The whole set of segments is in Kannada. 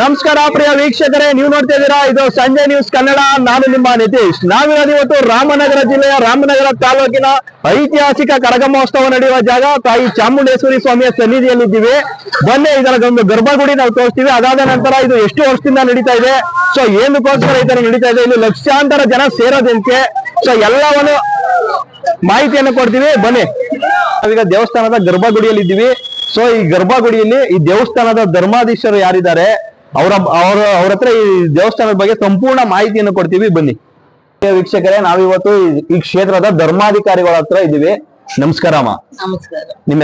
ನಮಸ್ಕಾರ ಪ್ರಿಯ ವೀಕ್ಷಕರೇ, ನೀವು ನೋಡ್ತಾ ಇದ್ದೀರಾ, ಇದು ಸಂಜೆ ನ್ಯೂಸ್ ಕನ್ನಡ. ನಾನು ನಿಮ್ಮ ನಿತೀಶ್. ನಾವಿರೋದು ಇವತ್ತು ರಾಮನಗರ ಜಿಲ್ಲೆಯ ರಾಮನಗರ ತಾಲೂಕಿನ ಐತಿಹಾಸಿಕ ಕರಗ ಮಹೋತ್ಸವ ನಡೆಯುವ ಜಾಗ, ತಾಯಿ ಚಾಮುಂಡೇಶ್ವರಿ ಸ್ವಾಮಿಯ ಸನ್ನಿಧಿಯಲ್ಲಿದ್ದೀವಿ. ಬನ್ನಿ, ಇದರ ಒಂದು ಗರ್ಭಗುಡಿ ನಾವು ತೋರಿಸ್ತೀವಿ. ಅದಾದ ನಂತರ ಇದು ಎಷ್ಟು ವರ್ಷದಿಂದ ನಡೀತಾ ಇದೆ? ಸೊ ಏನಕ್ಕೋಸ್ಕರ ಈ ತರ ನಡೀತಾ ಇದೆ? ಇಲ್ಲಿ ಲಕ್ಷಾಂತರ ಜನ ಸೇರೋದಂತೆ. ಸೊ ಎಲ್ಲವನ್ನು ಮಾಹಿತಿಯನ್ನು ಕೊಡ್ತೀವಿ. ಬನ್ನಿ. ನಾವೀಗ ದೇವಸ್ಥಾನದ ಗರ್ಭಗುಡಿಯಲ್ಲಿ ಇದ್ದೀವಿ ಸೊ ಈ ಗರ್ಭಗುಡಿಯಲ್ಲಿ ಈ ದೇವಸ್ಥಾನದ ಧರ್ಮಾಧೀಶರು ಯಾರಿದ್ದಾರೆ? ಅವರ ಅವರ ಅವ್ರ ಹತ್ರ ಈ ದೇವಸ್ಥಾನದ ಬಗ್ಗೆ ಸಂಪೂರ್ಣ ಮಾಹಿತಿಯನ್ನು ಕೊಡ್ತೀವಿ. ಬನ್ನಿ. ವೀಕ್ಷಕರೇ ನಾವಿವತ್ತು ಈ- ಈ ಕ್ಷೇತ್ರದ ಧರ್ಮಾಧಿಕಾರಿಗಳ ಹತ್ರ ಇದ್ದೀವಿ. ನಮಸ್ಕಾರ ಅಮ್ಮ. ನಮಸ್ಕಾರ. ನಿಮ್ಮ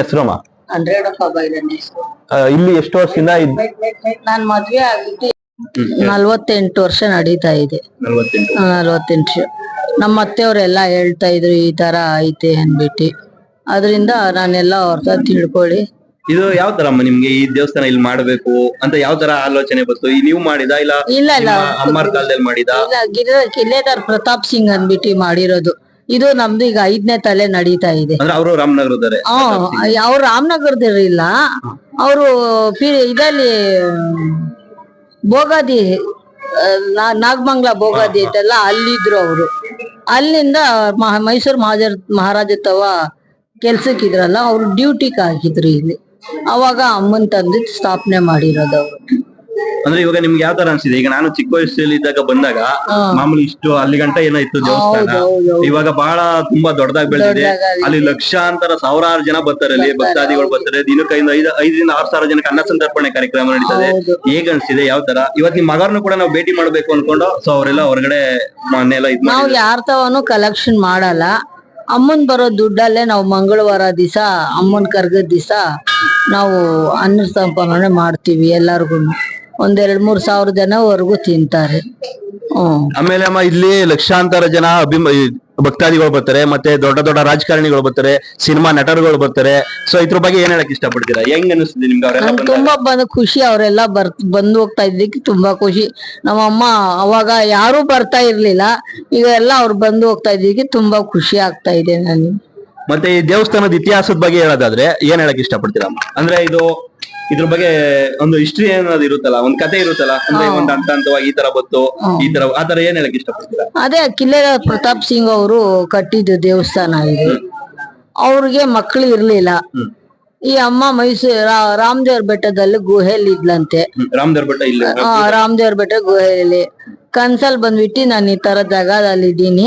ಆಫ್ ಬೈರನೇಶ್ ಇಲ್ಲಿ ಎಷ್ಟು ವರ್ಷದಿಂದ ನಾನ್ ಮದ್ವೆ ಆಗಿದ್ದು ನಲ್ವತ್ತೆಂಟು ವರ್ಷ ನಡೀತಾ ಇದೆ. ನಲ್ವತ್ತೆಂಟು. ನಮ್ಮ ಅತ್ತೆಯವರೆಲ್ಲ ಹೇಳ್ತಾ ಇದ್ರು ಈ ತರ ಐತೆ ಅನ್ಬಿಟ್ಟು ಅದರಿಂದ ನಾನೆಲ್ಲ ಅವ್ರ ತಿಳ್ಕೊಳ್ಳಿ. ಇದು ಯಾವ ತರ ಅಮ್ಮ ನಿಮ್ಗೆ ಈ ದೇವಸ್ಥಾನ ಇಲ್ಲಿ ಮಾಡ್ಬೇಕು ಅಂತ ಯಾವ ತರ ಆಲೋಚನೆ ಬಂತು? ಈ ನೀವು ಮಾಡಿದ ಇಲ್ಲ ಇಲ್ಲ ಇಲ್ಲ. ನಿಮ್ಮ ಅಮ್ಮರ ಕಾಲದಲ್ಲಿ ಮಾಡಿದ? ಇಲ್ಲ ಕಿಲ್ಲೇದಾರ್ ಪ್ರತಾಪ್ ಸಿಂಗ್ ಅನ್ಬಿಟ್ಟು ಮಾಡಿರೋದು. ಇದು ನಮ್ದು ಈಗ ಐದನೇ ತಲೆ ನಡೀತಾ ಇದೆ. ಅಂದ್ರೆ ಅವರು ರಾಮನಗರದಾರೆ ಅವ್ರು ರಾಮನಗರದಿರಲಿಲ್ಲ ಅವರು ಆ, ನಾ- ನಾಗಮಂಗ್ಲ ಬೋಗಾದಿ ಐತಲ್ಲ ಅಲ್ಲಿದ್ರು ಅವರು. ಅಲ್ಲಿಂದ ಮೈಸೂರು ಮೈಸೂರು ಮಹಾರಾಜ ತವ ಕೆಲ್ಸಕ್ಕಿದ್ರಲ್ಲ ಅವ್ರು ಡ್ಯೂಟಿಗೆ ಹಾಕಿದ್ರು ಇಲ್ಲಿ. ಅವಾಗ ಅಮ್ಮನ್ ತಂದೆ ಸ್ಥಾಪನೆ ಮಾಡಿರೋದು ಅವರು. ಅಂದ್ರೆ ಇವಾಗ ನಿಮ್ಗೆ ಯಾವ ತರ ಅನ್ಸಿದೆ? ಈಗ ನಾನು ಚಿಕ್ಕ ವಯಸ್ಸಲ್ಲಿ ಇದ್ದಾಗ ಬಂದಾಗ ಮಾಮೂಲಿ ಇಷ್ಟು ಅಲ್ಲಿ ಗಂಟ ಏನೋ ಇತ್ತು ದೇವಸ್ಥಾನ. ಇವಾಗ ಬಹಳ ತುಂಬಾ ದೊಡ್ಡದಾಗಿ ಬೆಳೆದಿದೆ. ಅಲ್ಲಿ ಲಕ್ಷಾಂತರ ಸಾವಿರಾರು ಜನ ಬರ್ತಾರೆ ಅಲ್ಲಿ ಭಕ್ತಾದಿಗಳು ಬರ್ತಾರೆ. ದಿನಕ್ಕೆ ಐದು ಐದು ಐದರಿಂದ ಆರು ಸಾವಿರ ಜನಕ್ಕೆ ಅನ್ನ ಸಂತರ್ಪಣೆ ಕಾರ್ಯಕ್ರಮ ನಡೀತದೆ. ಹೇಗ ಅನ್ಸಿದೆ? ಯಾವ ತರ? ಇವತ್ತು ನಿಮ್ ಮಗರ್ನು ಕೂಡ ನಾವು ಭೇಟಿ ಮಾಡ್ಬೇಕು ಅನ್ಕೊಂಡು? ಸೊ ಅವರೆಲ್ಲ ಹೊರಗಡೆ ಮೊನ್ನೆ ಎಲ್ಲ ಇದ್ ನಾವು ಯಾರ ತವನು ಕಲೆಕ್ಷನ್ ಮಾಡಲ್ಲ. ಅಮ್ಮನ್ ಬರೋ ದುಡ್ಡಲ್ಲೇ ನಾವು ಮಂಗಳವಾರ ದಿವಸ ಅಮ್ಮನ್ ಕರ್ಗದ ದಿವಸ ನಾವು ಅನ್ನ ಸಂಪಾದನೆ ಮಾಡ್ತೀವಿ ಎಲ್ಲಾರ್ಗು. ಒಂದೆರಡ್ ಮೂರ್ ಸಾವಿರ ಜನವರೆಗೂ ತಿಂತಾರೆ. ಹ್ಮ್. ಆಮೇಲೆ ಅಮ್ಮ ಇಲ್ಲಿ ಲಕ್ಷಾಂತರ ಜನ ಅಭಿಮ ಭಕ್ತಾದಿಗಳು ಬರ್ತಾರೆ ಮತ್ತೆ ದೊಡ್ಡ ದೊಡ್ಡ ರಾಜಕಾರಣಿಗಳು ಬರ್ತಾರೆ ಸಿನಿಮಾ ನಟರುಗಳು ಬರ್ತಾರೆ. ಸೊ ಇದ್ರ ಬಗ್ಗೆ ಏನ್ ಹೇಳಕ್ ಇಷ್ಟಪಡ್ತೀರಾ? ಹೆಂಗ್ ಅನಿಸ್ತಿದೆ ನಿಮ್ಗೆ ಅವರೆಲ್ಲ ನಂಗೆ ತುಂಬಾ ಬಂದ ಖುಷಿ ಅವರೆಲ್ಲ ಬರ್ ಬಂದು ಹೋಗ್ತಾ ಇದ್ದಕ್ಕೆ ತುಂಬಾ ಖುಷಿ. ನಮ್ಮಮ್ಮ ಅವಾಗ ಯಾರು ಬರ್ತಾ ಇರ್ಲಿಲ್ಲ ಈಗ ಎಲ್ಲ ಅವ್ರು ಬಂದು ಹೋಗ್ತಾ ಇದ್ದಕ್ಕೆ ತುಂಬಾ ಖುಷಿ ಆಗ್ತಾ ಇದೆ ನನಗೆ ಮತ್ತೆ ಈ ದೇವಸ್ಥಾನದ ಇತಿಹಾಸದ ಬಗ್ಗೆ ಹೇಳೋದಾದ್ರೆ ಏನ್ ಹೇಳಕ್ ಇಷ್ಟಪಡ್ತೀರಮ್ಮ ಅಂದ್ರೆ ಇದು ಇದ್ರ ಬಗ್ಗೆ ಒಂದು ಹಿಸ್ಟ್ರಿ ಅನ್ನೋದು ಇರುತ್ತಲ್ಲ ಒಂದ್ ಕತೆ ಇರುತ್ತಲ್ಲ ಅಂದ್ರೆ ಒಂದ್ ಹಂತ ಹಂತವಾಗಿ ಈ ತರ ಬಂತು ಈ ತರ ಆತರ ತರ ಏನ್ ಹೇಳಕ್ ಇಷ್ಟಪಡ್ತೀರಾ? ಅದೇ ಕಿಲ್ಲೆಯ ಪ್ರತಾಪ್ ಸಿಂಗ್ ಅವರು ಕಟ್ಟಿದ ದೇವಸ್ಥಾನ ಇದು. ಅವ್ರಿಗೆ ಮಕ್ಕಳು ಇರ್ಲಿಲ್ಲ. ಹ್ಮ್. ಈ ಅಮ್ಮ ಮೈಸೂರು ರಾಮದೇವ್ರ ಬೆಟ್ಟದಲ್ಲಿ ಗುಹೆಯಲ್ಲಿ ಇದ್ಲಂತೆ. ಹ್ಮ್. ರಾಮದೇವ್ರ ಬೆಟ್ಟ ಇಲ್ಲಿ. ಆ, ರಾಮದೇವ್ರ ಬೆಟ್ಟ ಗುಹೆಯಲ್ಲಿ. ಕನ್ಸಲ್ ಬಂದ್ಬಿಟ್ಟು ನಾನು ಈ ತರ ಜಾಗದಲ್ಲಿ ಇದ್ದೀನಿ.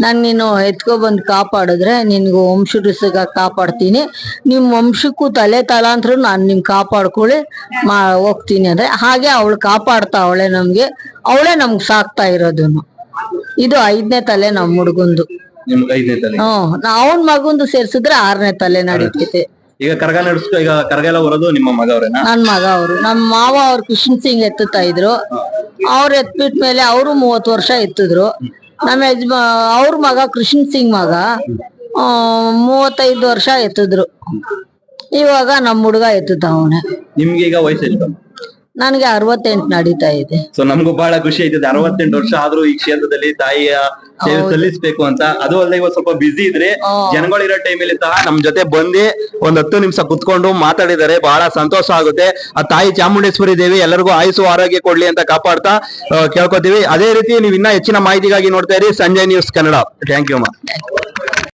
ನಾನ್ ನೀನು ಎತ್ಕೊ ಬಂದ್ ಕಾಪಾಡಿದ್ರೆ ನಿನ್ಗೆ ವಂಶದ ಕಾಪಾಡ್ತೀನಿ. ನಿಮ್ ವಂಶಕ್ಕೂ ತಲೆ ತಲಾಂತರ ನಾನ್ ನಿಮ್ ಕಾಪಾಡ್ಕೊಳ್ಳಿ ಮಾ ಹೋಗ್ತೀನಿ ಅಂದ್ರೆ. ಹಾಗೆ ಅವಳು ಕಾಪಾಡ್ತಾ ಅವಳೆ ನಮ್ಗೆ. ಅವಳೆ ನಮ್ಗ್ ಸಾಕ್ತಾ ಇರೋದನ್ನು. ಇದು ಐದನೇ ತಲೆ ನಮ್ಮ ಹುಡುಗಂದು. ನಿಮ್ಗೆ ಐದನೇ ತಲೆ. ಹ್ಮ್ ಅವನ್ ಮಗುಂದು ಸೇರ್ಸಿದ್ರೆ ಆರನೇ ತಲೆ ನಡೀತೈತೆ. ಈಗ ಕರಗ ನಡೆಸ್ಕೊ ಈಗ ಕರಗ ಎಲ್ಲ ಬರೋದು ನಿಮ್ಮ ಮಗ ಅವ್ರೇನಾ ನನ್ ಮಗ ಅವರು. ನಮ್ ಮಾವ ಅವ್ರು ಕೃಷ್ಣ ಸಿಂಗ್ ಎತ್ತುತ್ತಾ ಇದ್ರು. ಅವ್ರ ಎತ್ಬಿಟ್ ಮೇಲೆ ಅವರು ಮೂವತ್ ವರ್ಷ ಎತ್ತಿದ್ರು. ನಮ್ಮ ಯಜಮಾ ಅವ್ರ ಮಗ ಕೃಷ್ಣ ಸಿಂಗ್ ಮಗ ಆ, ಮೂವತ್ತೈದು ವರ್ಷ ಎತ್ತಿದ್ರು. ಇವಾಗ ನಮ್ ಹುಡುಗ ಎತ್ತುತ್ತ ಅವನೇ. ನಿಮ್ಗೆ ಈಗ ವಯಸ್ಸು ಎಷ್ಟು ನನ್ಗೆ ಅರವತ್ತೆಂಟು ನಡೀತಾ ಇದೆ. ಸೊ ನಮಗೂ ಬಹಳ ಖುಷಿ ಆಯ್ತದೆ. ಅರವತ್ತೆಂಟು ವರ್ಷ ಆದ್ರೂ ಈ ಕ್ಷೇತ್ರದಲ್ಲಿ ತಾಯಿಯ ಸೇವೆ ಸಲ್ಲಿಸಬೇಕು ಅಂತ. ಅದು ಅಲ್ಲದೆ ಇವತ್ತು ಸ್ವಲ್ಪ ಬಿಸಿ ಇದ್ರೆ ಜನಗಳಿರೋ ಟೈಮಲ್ಲಿ ಸಹ ನಮ್ ಜೊತೆ ಬಂದು ಒಂದ್ ಹತ್ತು ನಿಮಿಷ ಕುತ್ಕೊಂಡು ಮಾತಾಡಿದರೆ ಬಹಳ ಸಂತೋಷ ಆಗುತ್ತೆ. ಆ ತಾಯಿ ಚಾಮುಂಡೇಶ್ವರಿ ದೇವಿ ಎಲ್ಲರಿಗೂ ಆಯುಸು ಆರೋಗ್ಯ ಕೊಡ್ಲಿ ಅಂತ ಕಾಪಾಡ್ತಾ ಕೇಳ್ಕೊತೀವಿ. ಅದೇ ರೀತಿ ನೀವು ಇನ್ನ ಹೆಚ್ಚಿನ ಮಾಹಿತಿಗಾಗಿ ನೋಡ್ತಾ ಇರಿ. Sanjay news Kannada thank you ಅಮ್ಮ